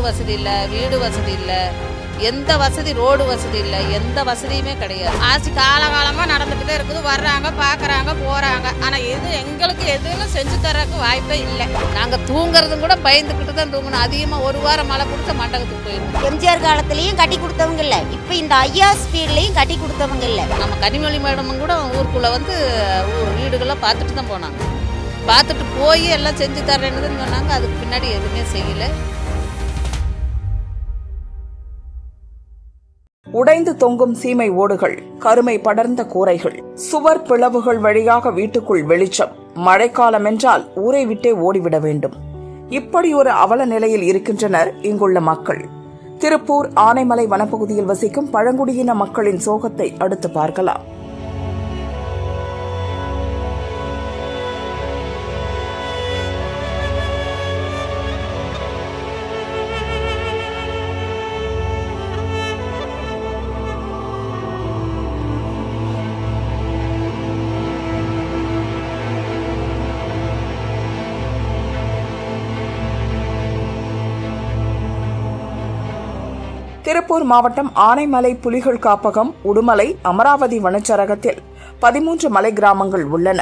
Current வசதி இல்லை வீடு வசதி இல்லை எந்த வசதி ரோடு வசதி இல்லை எந்த வசதியுமே கிடையாது. ஆட்சி காலகாலமாக நடந்துக்கிட்டே இருக்குது. வர்றாங்க பார்க்குறாங்க போகிறாங்க ஆனால் எது எங்களுக்கு எதுவும் செஞ்சு தரக்கு வாய்ப்பே இல்லை. நாங்கள் தூங்குறதும் கூட பயந்துக்கிட்டு தான் தூங்கணும். அதிகமாக ஒரு வாரம் மழை பிடிச்ச மண்டபத்துக்கு போயிடும் எம்ஜிஆர் காலத்துலயும் கட்டி கொடுத்தவங்க இல்ல. இப்ப இந்த ஐயா ஸ்பீட்லயும் கட்டி கொடுத்தவங்க இல்ல. நம்ம கனிமொழி மேடமும் கூட ஊருக்குள்ளே வந்து ஊர் வீடுகள்லாம் பார்த்துட்டு தான் போனாங்க. பார்த்துட்டு போய் எல்லாம் செஞ்சு தரேன்னு சொன்னாங்க. அதுக்கு பின்னாடி எதுவுமே செய்யலை. உடைந்து தொங்கும் சீமை ஓடுகள் கருமை படர்ந்த கூரைகள் சுவர் பிளவுகள் வழியாக வீட்டுக்குள் வெளிச்சம். மழைக்காலம் என்றால் ஊரை விட்டே ஓடிவிட வேண்டும். இப்படி ஒரு அவல நிலையில் இருக்கின்றனர் இங்குள்ள மக்கள். திருப்பூர் ஆனைமலை வனப்பகுதியில் வசிக்கும் பழங்குடியின மக்களின் சோகத்தை அடுத்து பார்க்கலாம். திருப்பூர் மாவட்டம் ஆனைமலை புலிகள் காப்பகம் உடுமலை அமராவதி வனச்சரகத்தில் பதிமூன்று மலை கிராமங்கள் உள்ளன.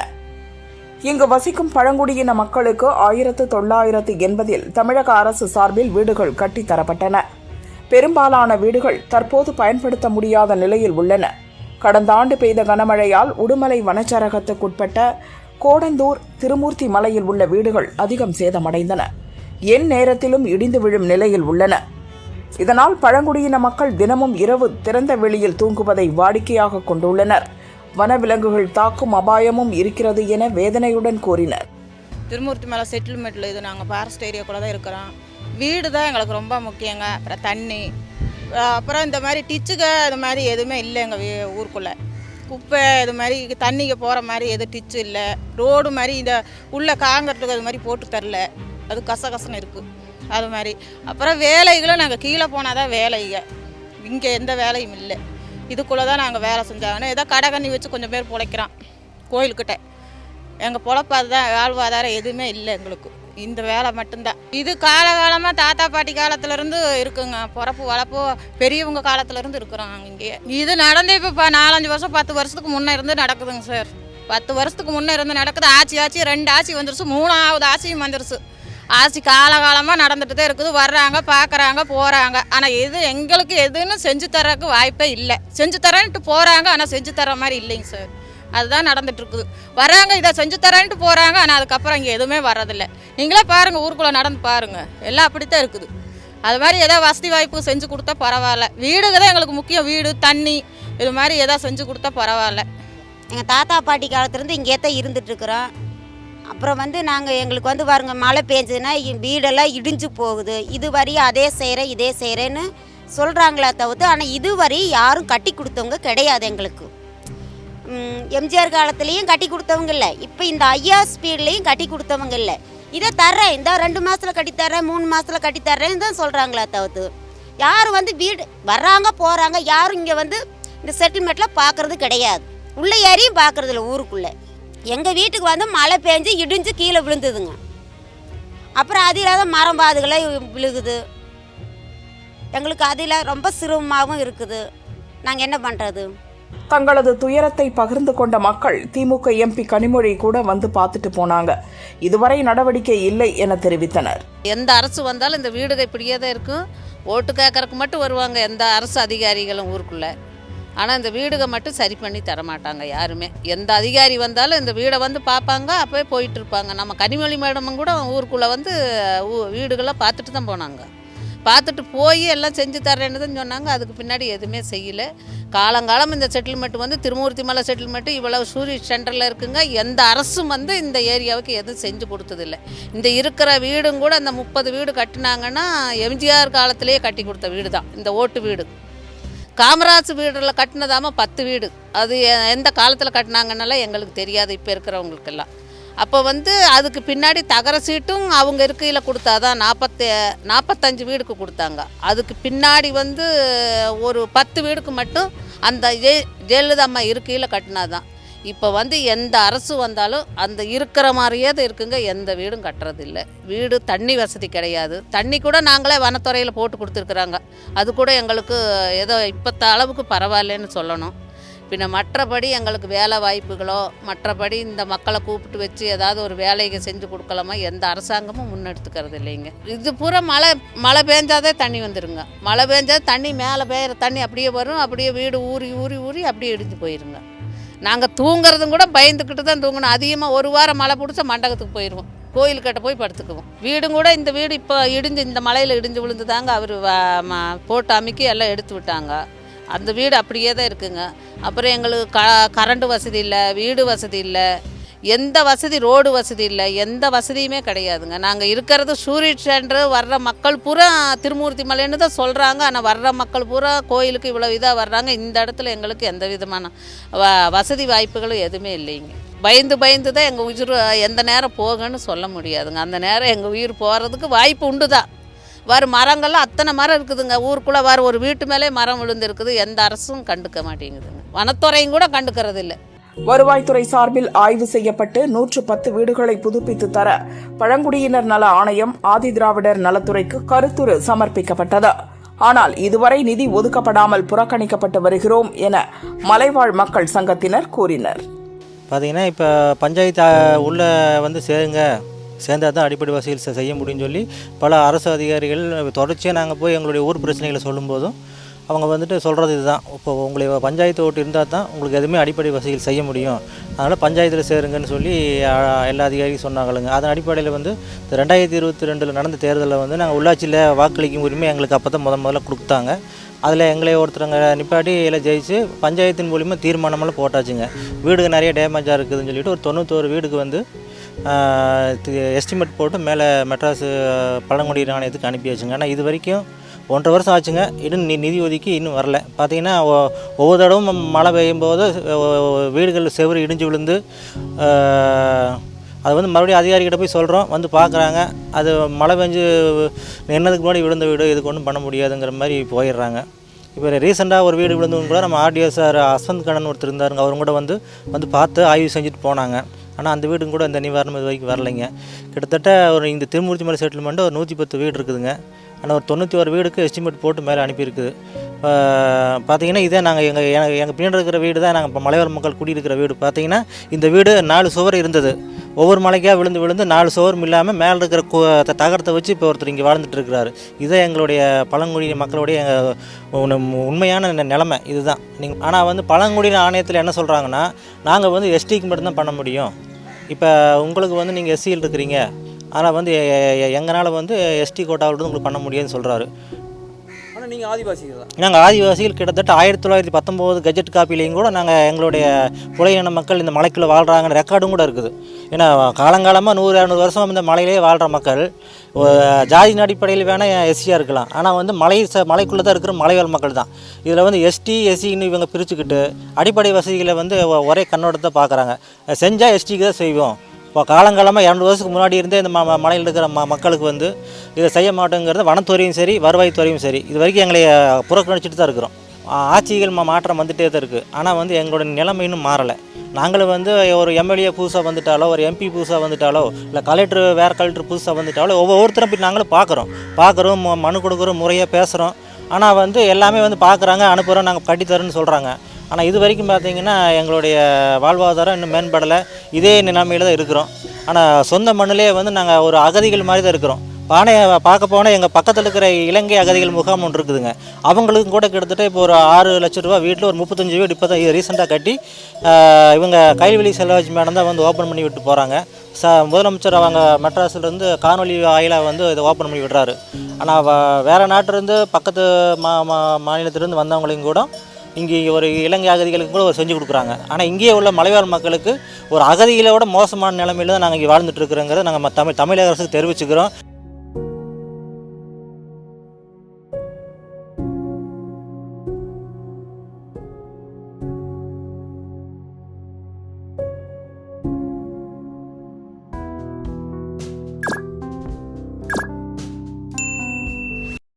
இங்கு வசிக்கும் பழங்குடியின மக்களுக்கு ஆயிரத்து தொள்ளாயிரத்து எண்பதில் தமிழக அரசு சார்பில் வீடுகள் கட்டித்தரப்பட்டன பெரும்பாலான வீடுகள் தற்போது பயன்படுத்த முடியாத நிலையில் உள்ளன. கடந்த ஆண்டு பெய்த கனமழையால் உடுமலை வனச்சரகத்துக்குட்பட்ட கோடந்தூர் திருமூர்த்தி மலையில் உள்ள வீடுகள் அதிகம் சேதமடைந்தன. என் நேரத்திலும் இடிந்து விழும் நிலையில் உள்ளன. இதனால் பழங்குடியின மக்கள் தினமும் இரவு திறந்த வெளியில் தூங்குவதை வாடிக்கையாக கொண்டுள்ளனர். வனவிலங்குகள் தாக்கும் அபாயமும் இருக்கிறது என வேதனையுடன் கூறினர். திருமூர்த்தி மலை செட்டில்மெண்ட்டில் இது நாங்கள் ஃபாரஸ்ட் ஏரியாக்குள்ளே தான் இருக்கிறோம். வீடு தான் எங்களுக்கு ரொம்ப முக்கியங்க. அப்புறம் தண்ணி. அப்புறம் இந்த மாதிரி டிச்சுக இது மாதிரி எதுவுமே இல்லை எங்கள் ஊருக்குள்ளே. குப்பை இது மாதிரி தண்ணிக்கு போகிற மாதிரி எதுவும் டிச்சு இல்லை. ரோடு மாதிரி இந்த உள்ளே காங்கிரட்டுக்கு அது மாதிரி போட்டு தரல. அது கசகசன்னு இருக்குது அது மாதிரி அப்புறம் வேலைகளும் நாங்கள் கீழே போனால் தான் வேலைங்க. இங்கே எந்த வேலையும் இல்லை. இதுக்குள்ளே தான் நாங்கள் வேலை செஞ்சாங்கன்னு ஏதோ கடை கண்ணி வச்சு கொஞ்சம் பேர் பிழைக்கிறோம் கோயிலுக்கிட்ட எங்கள் பொழப்பு அதுதான் வாழ்வாதாரம் எதுவுமே இல்லை எங்களுக்கு. இந்த வேலை மட்டும்தான். இது காலகாலமாக தாத்தா பாட்டி காலத்துலேருந்து இருக்குங்க. பிறப்பு வளர்ப்பு பெரியவங்க காலத்துலேருந்து இருக்கிறோம் நாங்கள் இங்கேயே. இது நடந்து இப்போ இப்போ நாலஞ்சு வருஷம் பத்து வருஷத்துக்கு முன்னே இருந்து நடக்குதுங்க சார். பத்து வருஷத்துக்கு முன்னே இருந்து நடக்குது. ஆட்சி ஆட்சி ரெண்டு ஆட்சி வந்துருச்சு. மூணாவது ஆட்சியும் வந்துருச்சு. ஆட்சி காலகாலமாக நடந்துட்டு தான் இருக்குது. வர்றாங்க பார்க்குறாங்க போகிறாங்க ஆனால் எது எங்களுக்கு எதுன்னு செஞ்சு தரக்கு வாய்ப்பே இல்லை. செஞ்சு தரேன்ட்டு போகிறாங்க ஆனால் செஞ்சு தர மாதிரி இல்லைங்க சார். அதுதான் நடந்துட்டு இருக்குது வராங்க இதை செஞ்சு தரேன்ட்டு போகிறாங்க ஆனால் அதுக்கப்புறம் இங்கே எதுவுமே வரதில்லை நீங்களே பாருங்கள் ஊருக்குள்ளே நடந்து பாருங்கள் எல்லாம் அப்படித்தான் இருக்குது. அது மாதிரி எதாவது வசதி வாய்ப்பு செஞ்சு கொடுத்தா பரவாயில்ல. வீடுங்க தான் எங்களுக்கு முக்கியம். வீடு தண்ணி இது மாதிரி எதாவது செஞ்சு கொடுத்தா பரவாயில்ல. எங்கள் தாத்தா பாட்டி காலத்துலேருந்து இங்கே தான் இருந்துட்டுருக்குறோம். அப்புறம் வந்து நாங்கள் எங்களுக்கு வந்து பாருங்க மழை பெஞ்சதுன்னா வீடெல்லாம் இடிஞ்சு போகுது. இது வரையும் அதே செய்கிறேன் இதே செய்கிறேன்னு சொல்கிறாங்களே தவிர்த்து ஆனால் இதுவரை யாரும் கட்டி கொடுத்தவங்க கிடையாது எங்களுக்கு. எம்ஜிஆர் காலத்துலேயும் கட்டி கொடுத்தவங்க இல்லை. இப்போ இந்த ஐயா ஸ்பீட்லேயும் கட்டி கொடுத்தவங்க இல்லை. இதை தர்றேன் இந்த ரெண்டு மாதத்தில் கட்டித்தர்றேன் மூணு மாதத்தில் கட்டித்தர்றேன்னு தான் சொல்கிறாங்களே தவிர்த்து. யாரும் வந்து வீடு வர்றாங்க போகிறாங்க யாரும் இங்கே வந்து இந்த செட்டில்மெண்ட்டில் பார்க்குறது கிடையாது. உள்ளே ஏறியும் பார்க்குறதில்ல ஊருக்குள்ளே. எங்கள் வீட்டுக்கு வந்து மழை பெஞ்சு இடிஞ்சு கீழே விழுந்ததுங்க. அப்புறம் அது இல்லாத மரம் பாதுகளை விழுகுது. எங்களுக்கு அதில் ரொம்ப சிரமமாகவும் இருக்குது. நாங்கள் என்ன பண்ணுறது தங்களது துயரத்தை பகிர்ந்து கொண்ட மக்கள் திமுக எம்பி கனிமொழி கூட வந்து பார்த்துட்டு போனாங்க. இதுவரை நடவடிக்கை இல்லை என தெரிவித்தனர். எந்த அரசு வந்தாலும் இந்த வீடுகள் இப்படியே தான் இருக்கும். ஓட்டு கேட்கறக்கு மட்டும் வருவாங்க எந்த அரசு அதிகாரிகளும் ஊருக்குள்ளே. ஆனால் இந்த வீடுக மட்டும் சரி பண்ணி தர மாட்டாங்க யாருமே. எந்த அதிகாரி வந்தாலும் இந்த வீடை வந்து பார்ப்பாங்க அப்போயே போயிட்டு இருப்பாங்க நம்ம கனிமொழி மேடமும் கூட ஊருக்குள்ளே வந்து ஊ- வீடுகளை பார்த்துட்டு தான் போனாங்க. பார்த்துட்டு போய் எல்லாம் செஞ்சு தரேன்னு தான் சொன்னாங்க. அதுக்கு பின்னாடி எதுவுமே செய்யலை. காலங்காலம் இந்த செட்டில்மெண்ட் வந்து திருமூர்த்தி மலை செட்டில்மெண்ட் இவ்வளவு சூரிய சென்டரில் இருக்குங்க. எந்த அரசும் வந்து இந்த ஏரியாவுக்கு எதுவும் செஞ்சு கொடுத்ததில்ல. இந்த இருக்கிற வீடும் கூட இந்த முப்பது வீடு கட்டினாங்கன்னா எம்ஜிஆர் காலத்திலேயே கட்டி கொடுத்த வீடு தான் இந்த ஓட்டு வீடு. காமராஜ் வீடில் கட்டினதாம பத்து வீடு. அது எ- எந்த காலத்தில் கட்டினாங்கன்னால எங்களுக்கு தெரியாது இப்போ இருக்கிறவங்களுக்கெல்லாம். அப்போ வந்து அதுக்கு பின்னாடி தகர சீட்டும் அவங்க இருக்கையில் கொடுத்தாதான் நாற்பத்தி நாற்பத்தஞ்சு வீடுக்கு கொடுத்தாங்க. அதுக்கு பின்னாடி வந்து ஒரு பத்து வீடுக்கு மட்டும் அந்த ஜெயலலிதா அம்மா இருக்கையில் கட்டினாதான். இப்போ வந்து எந்த அரசு வந்தாலும் அந்த இருக்கிற மாதிரியே தான் இருக்குங்க. எந்த வீடும் கட்டுறதில்ல. வீடு தண்ணி வசதி கிடையாது. தண்ணி கூட நாங்களே வனத்துறையில் போட்டு கொடுத்துருக்குறாங்க. அது கூட எங்களுக்கு ஏதோ இப்போத்த அளவுக்கு பரவாயில்லன்னு சொல்லணும். பின்ன மற்றபடி எங்களுக்கு வேலை வாய்ப்புகளோ மற்றபடி இந்த மக்களை கூப்பிட்டு வச்சு ஏதாவது ஒரு வேலையை செஞ்சு கொடுக்கலாமா? எந்த அரசாங்கமும் முன்னெடுத்துக்கிறது இல்லைங்க. இது பூரா மழை மழை பெஞ்சாதே தண்ணி வந்துடுங்க மழை பெஞ்சா தண்ணி மேலே பெய்கிற தண்ணி அப்படியே வரும். அப்படியே வீடு ஊறி ஊறி ஊறி அப்படியே இடிஞ்சு போயிருங்க. நாங்கள் தூங்குறதும் கூட பயந்துக்கிட்டு தான் தூங்கணும். அதிகமாக ஒரு வாரம் மழை பிடிச்சா மண்டபத்துக்கு போயிடுவோம் கோயில்கிட்ட போய் படுத்துக்குவோம். வீடும் கூட இந்த வீடு இப்போ இடிஞ்சு இந்த மலையில் இடிஞ்சு விழுந்துதாங்க அவர் போட்டு அமைக்கி எல்லாம் எடுத்து விட்டாங்க. அந்த வீடு அப்படியே தான் இருக்குங்க. அப்புறம் எங்களுக்கு க கரண்ட் வசதி இல்லை வீடு வசதி இல்லை. எந்த வசதி ரோடு வசதி இல்லை எந்த வசதியுமே கிடையாதுங்க. நாங்கள் இருக்கிறது சூரியன்று வர்ற மக்கள் பூரா திருமூர்த்தி மலைன்னு தான் சொல்கிறாங்க ஆனால் வர்ற மக்கள் பூரா கோயிலுக்கு இவ்வளோ இதாக வர்றாங்க. இந்த இடத்துல எங்களுக்கு எந்த விதமான வ வசதி வாய்ப்புகளும் எதுவுமே இல்லைங்க. பயந்து பயந்து தான் எங்கள் உயிர் எந்த நேரம் போகன்னு சொல்ல முடியாதுங்க. அந்த நேரம் எங்கள் உயிர் போகிறதுக்கு வாய்ப்பு உண்டு தான் வர மரங்கள்லாம் அத்தனை மரம் இருக்குதுங்க. ஊருக்குள்ளே வர ஒரு வீட்டு மேலே மரம் விழுந்துருக்குது. எந்த அரசும் கண்டுக்க மாட்டேங்குதுங்க. வனத்துறையும் கூட கண்டுக்கிறது இல்லை வருவாய்த்துறை சார்பில் ஆய்வு செய்யப்பட்டு நூற்று பத்து வீடுகளை புதுப்பித்து தர பழங்குடியினர் நல ஆணையம் ஆதிதிராவிடர் நலத்துறைக்கு கருத்துரு சமர்ப்பிக்கப்பட்டது. ஆனால் இதுவரை நிதி ஒதுக்கப்படாமல் புறக்கணிக்கப்பட்டு வருகிறோம் என மலைவாழ் மக்கள் சங்கத்தினர் கூறினர். பார்த்தீங்கன்னா இப்போ பஞ்சாயத்து உள்ளே உள்ள வந்து சேருங்க சேர்ந்தால் தான் அடிப்படை வசதிகள் செய்ய முடியும்னு சொல்லி பல அரசு அதிகாரிகள் தொடர்ச்சியாக நாங்கள் போய் எங்களுடைய ஊர் பிரச்சனைகளை சொல்லும்போதும் அவங்க வந்துட்டு சொல்கிறது இதுதான். இப்போ உங்களை பஞ்சாயத்து ஓட்டு இருந்தால் தான் உங்களுக்கு எதுவுமே அடிப்படை வசதிகள் செய்ய முடியும். அதனால் பஞ்சாயத்தில் சேருங்கன்னு சொல்லி எல்லா அதிகாரியும் சொன்னாங்களுங்க. அதன் அடிப்படையில் வந்து இந்த ரெண்டாயிரத்தி இருபத்தி ரெண்டில் நடந்த தேர்தலில் வந்து நாங்கள் உள்ளாட்சியில் வாக்களிக்கும் உரிமை எங்களுக்கு அப்போ தான் முத முதல்ல கொடுத்தாங்க. அதில் எங்களை ஒருத்தருங்க நிப்பாட்டி எல்லாம் ஜெயிச்சு பஞ்சாயத்தின் மூலிமா தீர்மானமெல்லாம் போட்டாச்சுங்க. வீடுக்கு நிறைய டேமேஜாக இருக்குதுன்னு சொல்லிட்டு ஒரு தொண்ணூத்தோரு வீடுக்கு வந்து எஸ்டிமேட் போட்டு மேலே மெட்ராஸ் பழங்குடியின ஆணையத்துக்கு அனுப்பியாச்சுங்க. ஆனால் இது வரைக்கும் ஒன்றரை வருஷம் ஆச்சுங்க. இன்னும் நி- நிதி ஒதுக்கி இன்னும் வரல. பார்த்தீங்கன்னா ஒவ்வொரு தடவும் மழை பெய்யும் போது அஹ், வீடுகள் செவரு இடிஞ்சு விழுந்து அது வந்து மறுபடியும் அதிகாரிகிட்ட போய் சொல்கிறோம் வந்து பார்க்குறாங்க அது மழை பெஞ்சு என்னதுக்கு முன்னாடி விழுந்த வீடு. இதுக்கு ஒன்றும் பண்ண முடியாதுங்கிற மாதிரி போயிடுறாங்க. இப்போ ரீசெண்டாக ஒரு வீடு விழுந்தவங்க கூட நம்ம ஆர்டிஓ சார் அஸ்வந்த் கண்ணன் ஒருத்தர் இருந்தாருங்க. அவரும் கூட வந்து வந்து பார்த்து ஆய்வு செஞ்சுட்டு போனாங்க. ஆனால் அந்த வீடும் கூட இந்த நிவாரணம் இது வரைக்கும் வரலைங்க. கிட்டத்தட்ட ஒரு இந்த திருமூர்த்தி மலை செட்டில்மெண்ட்டு ஒரு நூற்றி பத்து வீடு இருக்குதுங்க. ஆனால் ஒரு தொண்ணூற்றி ஒரு வீடுக்கு எஸ்டிமேட் போட்டு மேலே அனுப்பியிருக்குது இப்போ பார்த்தீங்கன்னா இதே நாங்கள் எங்கள் எங்கள் எங்கள் பின்னாடி இருக்கிற வீடு தான் நாங்கள் இப்போ மலைவாழ் மக்கள் குடியிருக்கிற வீடு. பார்த்தீங்கன்னா இந்த வீடு நாலு சுவர் இருந்தது. ஒவ்வொரு மலைக்காக விழுந்து விழுந்து நாலு சுவரும் இல்லாமல் மேலே இருக்கிற கு- த- தகரத்தை வச்சு இப்போ ஒருத்தர் இங்கே வாழ்ந்துட்டு இருக்கிறாரு. இதுதான் எங்களுடைய பழங்குடி மக்களுடைய எங்கள் உண்மையான நிலமை நிலைமை இதுதான். நீங்கள் ஆனால் வந்து பழங்குடியின ஆணையத்தில் என்ன சொல்கிறாங்கன்னா நாங்கள் வந்து எஸ்டிக்கு மட்டும்தான் பண்ண முடியும். இப்போ உங்களுக்கு வந்து நீங்கள் எஸ்சியில் இருக்கிறீங்க. ஆனால் வந்து எங்களால் வந்து எஸ்டி கோட்டாவில் உங்களுக்கு பண்ண முடியாதுன்னு சொல்கிறாரு ஆனால் நீங்கள் ஆதிவாசிகள் தான். நாங்கள் ஆதிவாசிகள் கிட்டத்தட்ட ஆயிரத்தி தொள்ளாயிரத்தி பத்தொம்போது கஜெட் காப்பிலையும் கூட நாங்கள் எங்களுடைய புலையின மக்கள் இந்த மலைக்குள்ளே வாழ்கிறாங்கன்னு ரெக்கார்டும் கூட இருக்குது. ஏன்னா காலங்காலமாக நூறு இரநூறு வருஷம் இந்த மலையிலே வாழ்கிற மக்கள் ஜாதியின் அடிப்படையில் வேணால் எஸ்சியாக இருக்கலாம். ஆனால் வந்து மலை ச மலைக்குள்ளே தான் இருக்கிற மலைவாழ் மக்கள் தான். இதில் வந்து எஸ்டி எஸ்சின்னு இவங்க பிரிச்சுக்கிட்டு அடிப்படை வசதிகளை வந்து ஒரே கண்ணோட்டத்தை பார்க்குறாங்க செஞ்சால் எஸ்டிக்கு தான் செய்வோம். இப்போ காலங்காலமாக இரநூறு வருஷத்துக்கு முன்னாடி இருந்தே இந்த ம மலையில் இருக்கிற ம மக்களுக்கு வந்து இதை செய்ய மாட்டோங்கிறது வனத்துறையும் சரி வருவாய்த்துறையும் சரி. இது வரைக்கும் எங்களை புறக்கணிச்சிட்டு தான் இருக்கிறோம். ஆட்சிகள் மாற்றம் வந்துட்டே தான் இருக்குது ஆனால் வந்து எங்களோட நிலைமை இன்னும் மாறலை. நாங்களும் வந்து ஒரு எம்எல்ஏ புதுசாக வந்துட்டாலோ ஒரு எம்பி புதுசாக வந்துட்டாலோ இல்லை கலெக்டர் வேறு கலெக்டர் புதுசாக வந்துட்டாலோ ஒவ்வொருத்தரும் போய் நாங்களும் பார்க்குறோம் பார்க்குறோம் ம- மனு கொடுக்குறோம் முறையாக பேசுகிறோம் ஆனால் வந்து எல்லாமே வந்து பார்க்குறாங்க அனுப்புகிறோம் நாங்கள் கட்டித்தரோன்னு சொல்கிறாங்க ஆனால் இது வரைக்கும் பார்த்தீங்கன்னா எங்களுடைய வாழ்வாதாரம் இன்னும் மேம்படலை. இதே நிலைமையில் தான் இருக்கிறோம். ஆனால் சொந்த மண்ணிலே வந்து நாங்கள் ஒரு அகதிகள் மாதிரி தான் இருக்கிறோம். பானையை பார்க்க போனால் எங்கள் பக்கத்தில் இருக்கிற இலங்கை அகதிகள் முகாம் ஒன்று இருக்குதுங்க. அவங்களுக்கும் கூட கிட்டத்தட்ட இப்போ ஒரு ஆறு லட்ச ரூபா வீட்டில் ஒரு முப்பத்தஞ்சு வீடு இப்போ தான் ரீசெண்டாக கட்டி இவங்க கைல்வெளி செல்வராஜ் மேடம் தான் வந்து ஓப்பன் பண்ணி விட்டு போகிறாங்க ச முதலமைச்சர் அவங்க மெட்ராஸ்லேருந்து காணொலி வாயிலாக வந்து இதை ஓப்பன் பண்ணி விடுறாரு. ஆனால் வேறு நாட்டிலேருந்து பக்கத்து மா மா மாநிலத்திலேருந்து வந்தவங்களையும் கூட இங்கே ஒரு இலங்கை அகதிகளுக்கு கூட ஒரு செஞ்சு கொடுக்குறாங்க. ஆனால் இங்கேயே உள்ள மலைவாழ் மக்களுக்கு ஒரு அகதிகளோட விட மோசமான நிலைமையில தான் நாங்கள் இங்கே வாழ்ந்துட்டு இருக்கிறோங்கிறத நாங்கள் தமிழ் தமிழக அரசுக்கு தெரிவிச்சுக்கிறோம்.